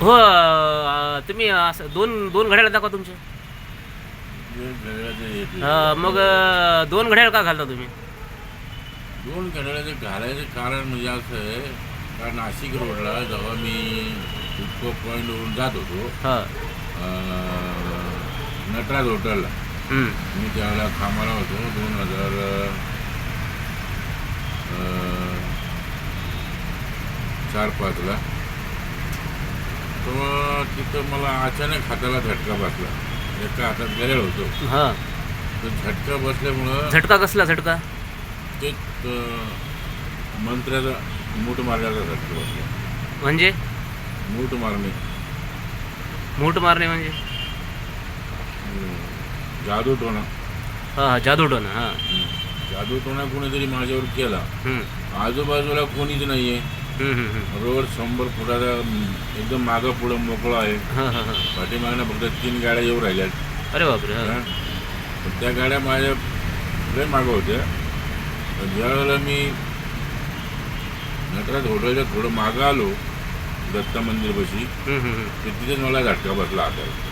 हो अं, तुम्ही असं दोन दोन घड्याळ दाखवा तुमचे. घड्याळाचं हे ते. अं, मग अं, दोन घड्याळ का घालता तुम्ही? दोन घड्याळाचं घालायचं कारण म्हणजे असं आहे का नाशिक रोडला जेव्हा मी इतको पॉईंटवरून जात होतो हां. अं, नटराज हॉटेलला. मी त्यावेळेला कामाला होतो दोन हजार अं, चार पाचला. तेव्हा तिथं मला अचानक हाताला झटका बसला. एका हातात गळ्याळ होतो. हां. तर झटका बसल्यामुळं झटका कसला झटका? तेच अं, मंत्र्याचा मूठ मारण्याचा झटका बसला. म्हणजे? मूठ मारणे. मूठ मारणे म्हणजे? जादू टोणा. हां हां जादूटोना हां. जादू टोणा कोणीतरी माझ्यावर केला. आजूबाजूला कोणीच नाहीये. रोड शंभर फुटाचा एकदम मागं पुढं मोकळा आहे. पाठीमागनं फक्त तीन गाड्या येऊ राहिल्यात. अरे बापरे हां. पण त्या गाड्या माझ्या लय मागं होत्या. पण ज्या वेळेला मी नटराज हॉटेलच्या थोडं मागं आलो दत्ता मंदिरपाशी. तर तिथेच मला झटका बसला हाताला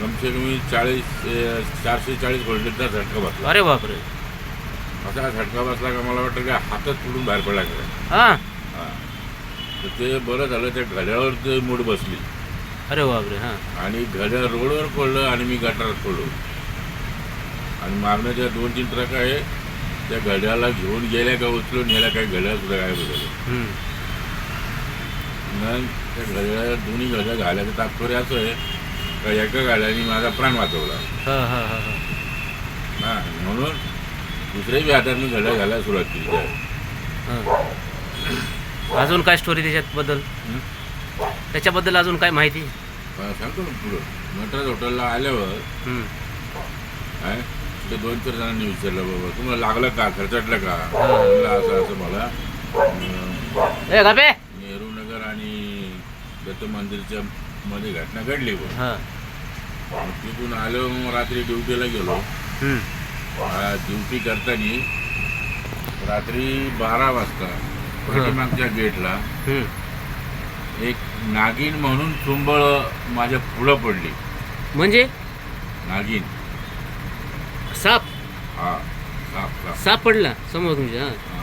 कमसे कमी चाळीस अं, चारशे चाळीस व्होल्टेजचा झटका बसला. अरे बापरे. असा झटका बसला का मला वाटतं का हातच तुडून बाहेर पडला का हां. हा. तर ते बरं झालं त्या घड्यावर ते मूड बसली. अरे बापरे हां. आणि घड्याळ रोडवर पडलं आणि मी गटारात पडलो. आणि मागण्याच्या दोन तीन ट्रक आहे त्या घड्याला घेऊन गेल्या का उचलून नेल्या काय घड्याळ सुद्धा काय झालं हं. मग त्या घड्याळ दोन्ही घड्याळ घालायचं तात्पर्य असं आहे का एका गाड्याने माझा प्राण वाचवला. हां हां हां हां. हा म्हणून दुसऱ्याही हातात मी घड्याळ घालायला सुरुवात केली हां. अजून काय स्टोरी त्याच्याबद्दल? त्याच्याबद्दल अजून काय माहिती? सांगतो ना पुढं. नटराज हॉटेलला आल्यावर हं. काय? ते दोन चार जणांनी विचारलं बाबा तुम्हाला लागलं का? खर्चटलं का? म्हणलं असं असं मला. अं, ए गाबे नेहरू नगर आणि दत्त मंदिरच्या मध्ये घटना घडली बघ हां. तिथून आलो मग रात्री ड्युटीला गेलो. हं. ड्युटी करताना रात्री बारा वाजता पाठीमागच्या गेटला. एक नागिन म्हणून चुंबळ माझ्या पुढं पडली. म्हणजे? नागिन साप. हा साप साप. साप पडला समोर तुमच्या हां. हा.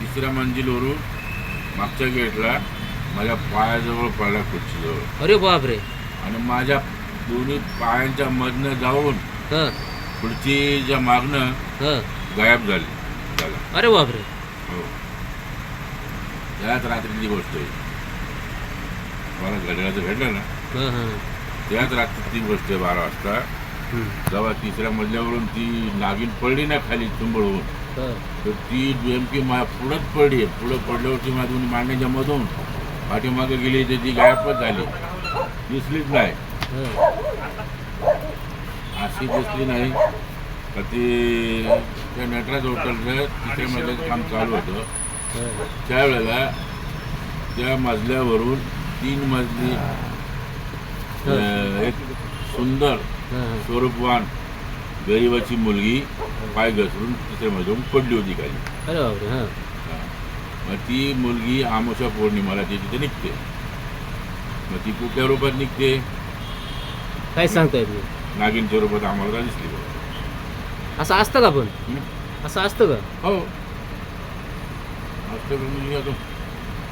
तिसऱ्या मंजिलवरून मागच्या गेटला माझ्या पायाजवळ पडला खुर्चीजवळ. अरे बापरे. आणि माझ्या दोन्ही पायांच्या मधनं जाऊन हां. खुर्चीच्या मागनं हां. गायब झाली झाला. अरे बापरे. हो. त्याच रात्रीची गोष्ट आहे मला घड्याळाचं घडलं ना त्याच रात्रीची गोष्ट आहे बारा वाजता. जेव्हा तिसऱ्या मजल्यावरून ती नागिन पडली ना खाली चुंबळून हां. तर ती नेमकी पुढंच पडली पुढं पडल्यावरती माझ्या दोन्ही मांडण्याच्या मधून पाठीमागे गेली तर ती गायबच झाली दिसलीच नाही हां. अशी दिसली नाही का ती त्या नटराज हॉटेलचं तिसऱ्या मजल्याचं काम चालू होतं. त्यावेळेला त्या मजल्यावरून तीन मजली एक सुंदर. स्वरूपवान गरिबाची मुलगी पाय घसरून तिसऱ्या मजल्यावरून पडली होती खाली. अरे बापरे हां. हा. मग ती मुलगी आमोशा पौर्णिमाला ती तिथे निघते. मग ती कुठल्या रूपात निघते? काय सांगतायत मी नागिनच्या रूपात आम्हाला दिसली असं असतं का पण? असं असतं का? हो. म्हणजे आता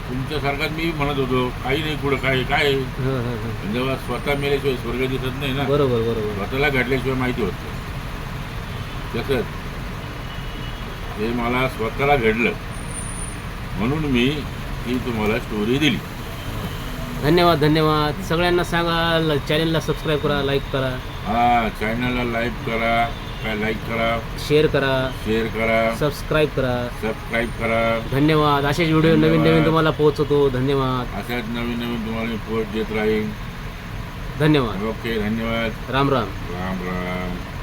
तुमच्यासारखाच मी म्हणत होतो काही नाही पुढं काय काय जेव्हा स्वतः मेल्याशिवाय स्वर्ग दिसत नाही ना बरोबर बरोबर. स्वतःला घडल्याशिवाय माहिती होत. तसंच हे मला स्वतःला घडलं म्हणून मी ही तुम्हाला स्टोरी दिली. धन्यवाद धन्यवाद. सगळ्यांना सांगा चॅनलला सबस्क्राईब करा लाईक करा. हा चॅनलला लाईक करा. लाईक करा शेअर करा शेअर करा सबस्क्राईब करा. सबस्क्राईब करा. धन्यवाद. असेच व्हिडिओ नवीन नवीन. तुम्हाला पोहोचवतो. धन्यवाद. अशाच नवीन नवीन तुम्हाला मी पोस्ट देत राहीन. धन्यवाद. ओके धन्यवाद. राम राम. राम राम.